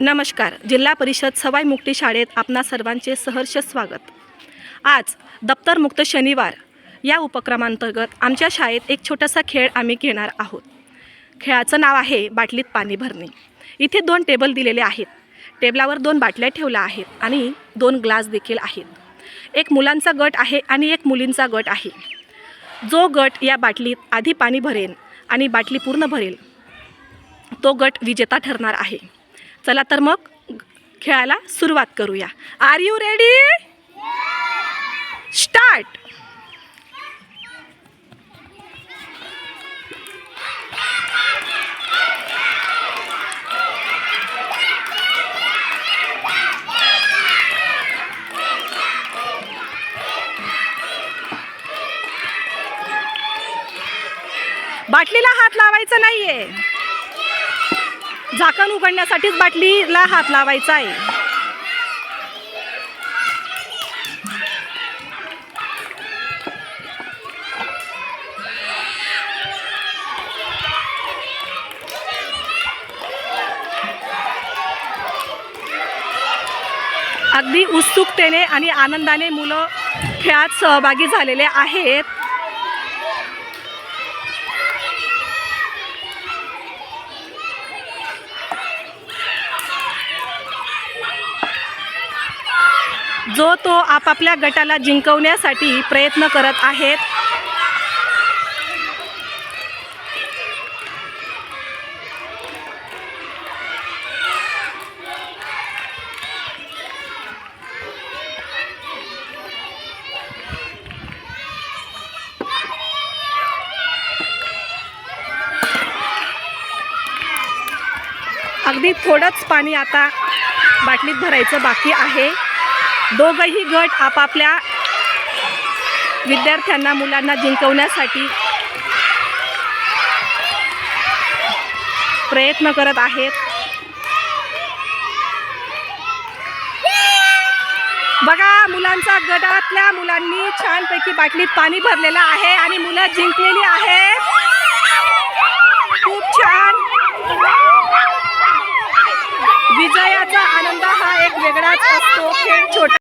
नमस्कार. जिल्हा परिषद सवाई मुक्ती शाळेत आपणा सर्वांचे सहर्ष स्वागत. आज दप्तरमुक्त शनिवार या उपक्रमांतर्गत आमच्या शाळेत एक छोटासा खेळ आम्ही घेणार आहोत. खेळाचं नाव आहे बाटलीत पाणी भरणे. इथे दोन टेबल दिलेले आहेत. टेबलावर दोन बाटल्या ठेवल्या आहेत आणि दोन ग्लास देखील आहेत. एक मुलांचा गट आहे आणि एक मुलींचा गट आहे. जो गट या बाटलीत आधी पाणी भरेल आणि बाटली पूर्ण भरेल तो गट विजेता ठरणार आहे. चला तर मग खेळायला सुरुवात करूया. आर यू रेडी स्टार्ट बाटलीला हात लावायचा नाहीये. झाकण उघडण्यासाठीच बाटलीला हात लावायचा आहे. अगदी उत्सुकतेने आणि आनंदाने मुलं खेळात सहभागी झालेले आहेत. जो तो आपापल्या गटाला जिंकवण्यासाठी प्रयत्न करत आहेत. अगदी थोडंच पाणी आता बाटलीत भरायचं बाकी आहे. दोघंही गट आपापल्या विद्यार्थ्यांना मुलांना जिंकवण्यासाठी प्रयत्न करत आहेत. बघा मुलांचा गटातल्या मुलांनी छानपैकी बाटलीत पाणी भरलेलं आहे आणि मुलं जिंकलेली आहेत. खूप छान. विजयाचा आनंद हा एक वेगळाच असतो. खेळ छोटा